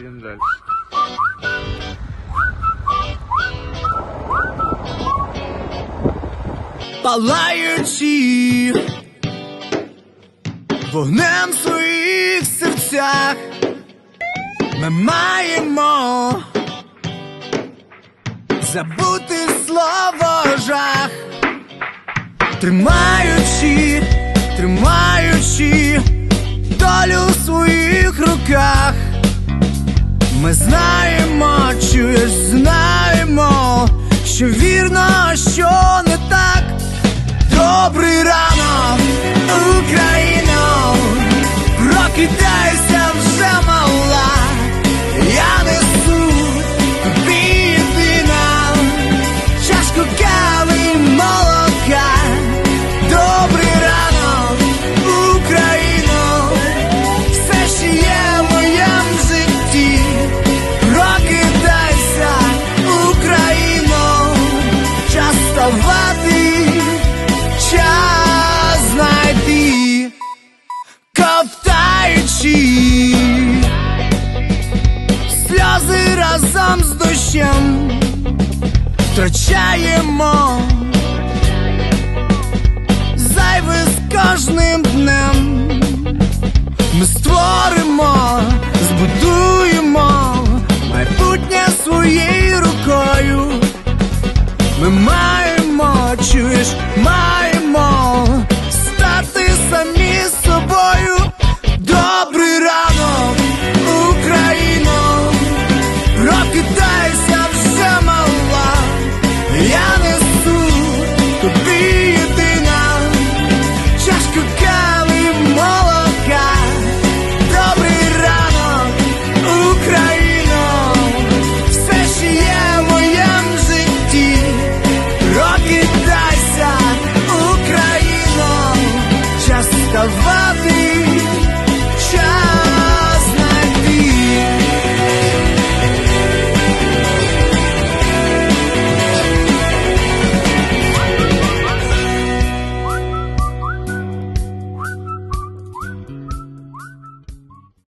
їдемо далі. палаючи вогнем в своїх серцях, ми маємо забути слово жах, тримаючи, тримаючи Ми знаємо, чуєш, знаємо, що вірно, що не так. Добрий ранок, обличчям втрачаємо зайве з кожним днем. Ми створимо, збудуємо майбутнє своєї.